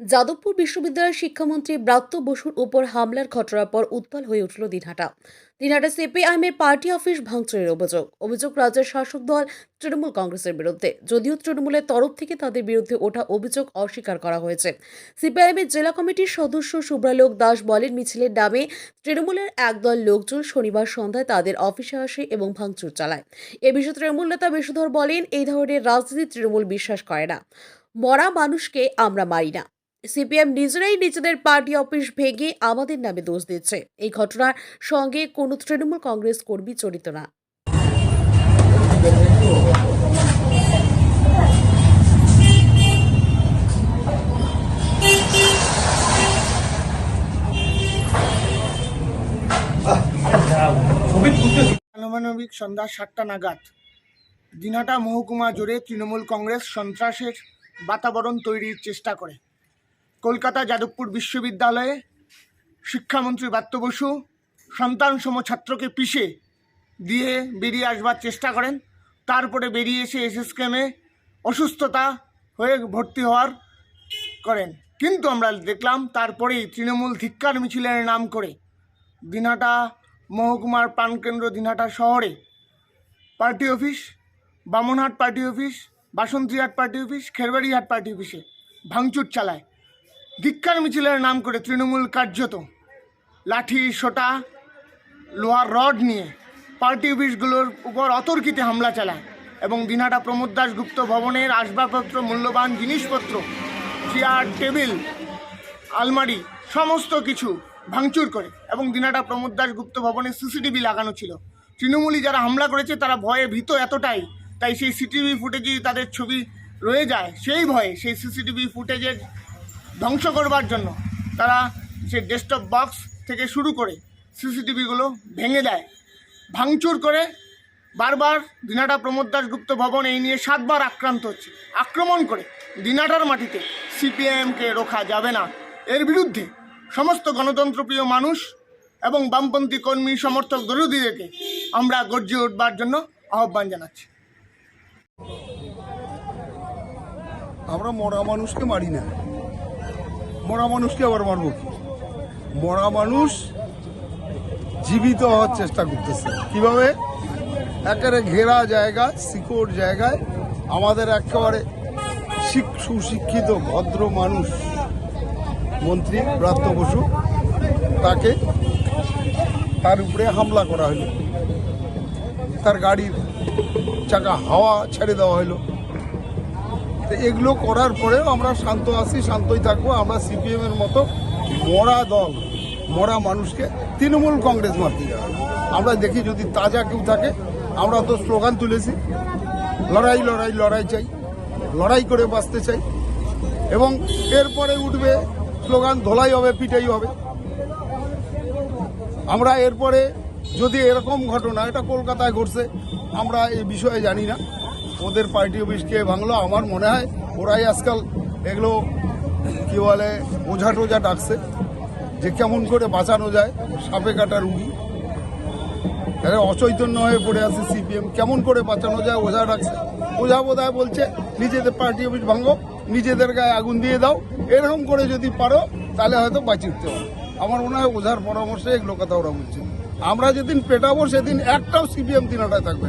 যাদবপুর বিশ্ববিদ্যালয়ের শিক্ষামন্ত্রী ব্রাত্য বসুর উপর হামলার ঘটনার পর উত্তাল হয়ে উঠল দিনহাটা। দিনহাটা সিপিআইএমের পার্টি অফিস ভাঙচুরের অভিযোগ। অভিযোগ রাজ্যের শাসক দল তৃণমূল কংগ্রেসের বিরুদ্ধে। যদিও তৃণমূলের তরফ থেকে তাদের বিরুদ্ধে ওঠা অভিযোগ অস্বীকার করা হয়েছে। সিপিআইএমের জেলা কমিটির সদস্য শুভ্রালোক দাস বলেন, মিছিলের নামে তৃণমূলের একদল লোকজন শনিবার সন্ধ্যায় তাদের অফিসে আসে এবং ভাঙচুর চালায়। এ বিষয়ে তৃণমূল নেতা বিশ্বধর বলেন, এই ধরনের রাজনীতি তৃণমূল বিশ্বাস করে না। মরা মানুষকে আমরা মারি না। সিপিএম নিজেরাই নিজেদের পার্টি অফিস ভেঙে আমাদের নামে দোষ দিচ্ছে। এই ঘটনার সঙ্গে কোনো তৃণমূল কংগ্রেস কর্মী জড়িত না। আনুমানবিক সন্ধ্যা সাতটা নাগাদ দিনহাটা মহকুমা জুড়ে তৃণমূল কংগ্রেস সন্ত্রাসের বাতাবরণ তৈরির চেষ্টা করে। কলকাতা যাদবপুর বিশ্ববিদ্যালয়ে শিক্ষামন্ত্রী ব্রাত্য বসু সন্তানসম ছাত্রকে পিষে দিয়ে বেরিয়ে আসবার চেষ্টা করেন। তারপরে বেরিয়ে এসে এসএসকেমে অসুস্থতা হয়ে ভর্তি হওয়ার করেন। কিন্তু আমরা দেখলাম তারপরেই তৃণমূল ধিক্কার মিছিলের নাম করে দিনহাটা মহকুমার প্রাণকেন্দ্র দিনহাটা শহরে party office, Bamanhat party office, Basantihat party office, Kherbarihat party অফিসে ভাঙচুর চালায়। ধিক্কার মিছিলের নাম করে তৃণমূল কার্যত লাঠি, সোটা, লোহার রড নিয়ে পার্টি অফিসগুলোর উপর অতর্কিতে হামলা চালায় এবং দিনহাটা প্রমোদ দাস গুপ্ত ভবনের আসবাবপত্র, মূল্যবান জিনিসপত্র, চেয়ার, টেবিল, আলমারি, সমস্ত কিছু ভাঙচুর করে এবং দিনাটা প্রমোদ দাস গুপ্ত ভবনে সিসিটিভি লাগানো ছিল। তৃণমূলী যারা হামলা করেছে, তারা ভয়ে ভীত এতটাই। তাই সেই সিসিটিভি ফুটেজে তাদের ছবি রয়ে যায়। সেই ভয়ে সেই সিসিটিভি ফুটেজের ধ্বংস করবার জন্য তারা সেই ডেস্কটপ বক্স থেকে শুরু করে সিসিটিভিগুলো ভেঙে দেয়, ভাঙচুর করে। বারবার দিনাটা প্রমোদ দাস গুপ্ত ভবন এই নিয়ে সাতবার আক্রান্ত হচ্ছে। আক্রমণ করে দিনাটার মাটিতে সিপিআইএমকে রোখা যাবে না। এর বিরুদ্ধে সমস্ত গণতন্ত্রপ্রিয় মানুষ এবং বামপন্থী কর্মী, সমর্থক দরুদিদেরকে আমরা গর্জে উঠবার জন্য আহ্বান জানাচ্ছি। আমরা মরা মানুষকে মারি না। মরা মানুষকে আবার মারবো কি? মরা মানুষ জীবিত হওয়ার চেষ্টা করতেছে। কীভাবে? একেবারে ঘেরা জায়গা শিকড় জায়গায়, আমাদের একেবারে শিক- সুশিক্ষিত, ভদ্র মানুষ মন্ত্রী ব্রাত্য বসু, তাকে তার উপরে হামলা করা হলো। তার গাড়ির চাকা হাওয়া ছেড়ে দেওয়া হলো। তো এগুলো করার পরেও আমরা শান্ত আছি, শান্তই থাকব। আমরা সিপিএম এর মতো মরা দল, মরা মানুষকে তৃণমূল কংগ্রেস মারতে যাবে। আমরা দেখি যদি তাজা কেউ থাকে, আমরা তো স্লোগান তুলেছি, লড়াই লড়াই লড়াই চাই, লড়াই করে বাঁচতে চাই। এবং এরপরে উঠবে, স্লোগান ধোলাই হবে, পিটাই হবে। আমরা এরপরে যদি এরকম ঘটনা, এটা কলকাতায় ঘটছে, আমরা এই বিষয়ে জানি না। ওদের পার্টি অফিসকে ভাঙলো, আমার মনে হয় ওরাই আজকাল এগুলো কি বলে, ওঝা টোঝা ডাকছে যে কেমন করে বাঁচানো যায়, সাপে কাটা রুগী। এরা অচৈতন্য হয়ে পড়ে আছে সিপিএম, কেমন করে বাঁচানো যায়, ওঝা ডাকছে। ওঝা বোধহয় বলছে, নিজেদের পার্টি অফিস ভাঙো, নিজেদের গায়ে আগুন দিয়ে দাও, এরকম করে যদি পারো, তাহলে হয়তো বাঁচিয়ে উঠতে পারো। আমার মনে হয় ওঝার পরামর্শে এগুলো কথা ওরা বলছে। আমরা যেদিন পেটাবো, সেদিন একটাও সিপিএম দিনাটায় থাকবে